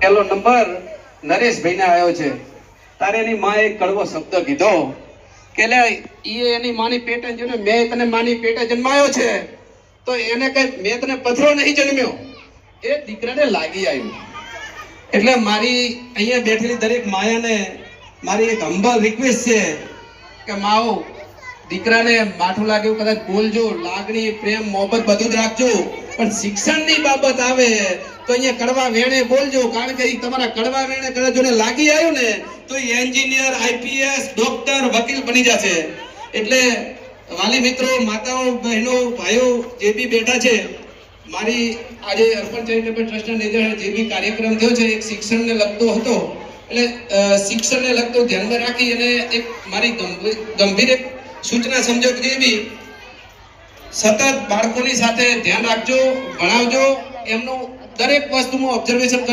પહેલો નંબર નરેશભાઈને આવ્યો છે. તારે એની માએ એક કડવો શબ્દ કીધો કે લે, ઈ એની માની પેટે જો ને મેં તને માની પેટે જન્માયો છે. તો એને કઈ મેં તને પથરો નહીં જન્મ્યો. એ દીકરાને લાગી આવ્યું. એટલે મારી અહીંયા બેઠેલી દરેક માયાને મારી એક હંબલ રિક્વેસ્ટ છે કે માઓ દીકરાને માઠું લાગ્યું કદાચ બોલજો, લાગણી, પ્રેમ મોહબત બધું જ રાખજો. પણ શિક્ષણની બાબત આવે તો અહીંયા કડવા વેણે બોલજો. કારણ કે તમારા કડવા વેણે કદાચ જોને લાગી આવ્યું ને, તો એ એન્જિનિયર, આઈપીએસ, ડોક્ટર, વકીલ બની જશે. એટલે વાલી મિત્રો, માતાઓ, બહેનો, ભાઈઓ, જે બી બેઠા છે, મારી આજે અર્પણ ચેરિટેબલ ટ્રસ્ટના લીધે જે બી કાર્યક્રમ થયો છે, એક શિક્ષણને લગતો હતો. એટલે શિક્ષણને લગતો ધ્યાનમાં રાખી અને એક મારી ગંભીર એક સૂચના સમજો કે જે બી સતત બાળકોની સાથે ધ્યાન રાખજો ભણાવજો એમનું દરેક વસ્તુમાં ઓબ્ઝર્વેશન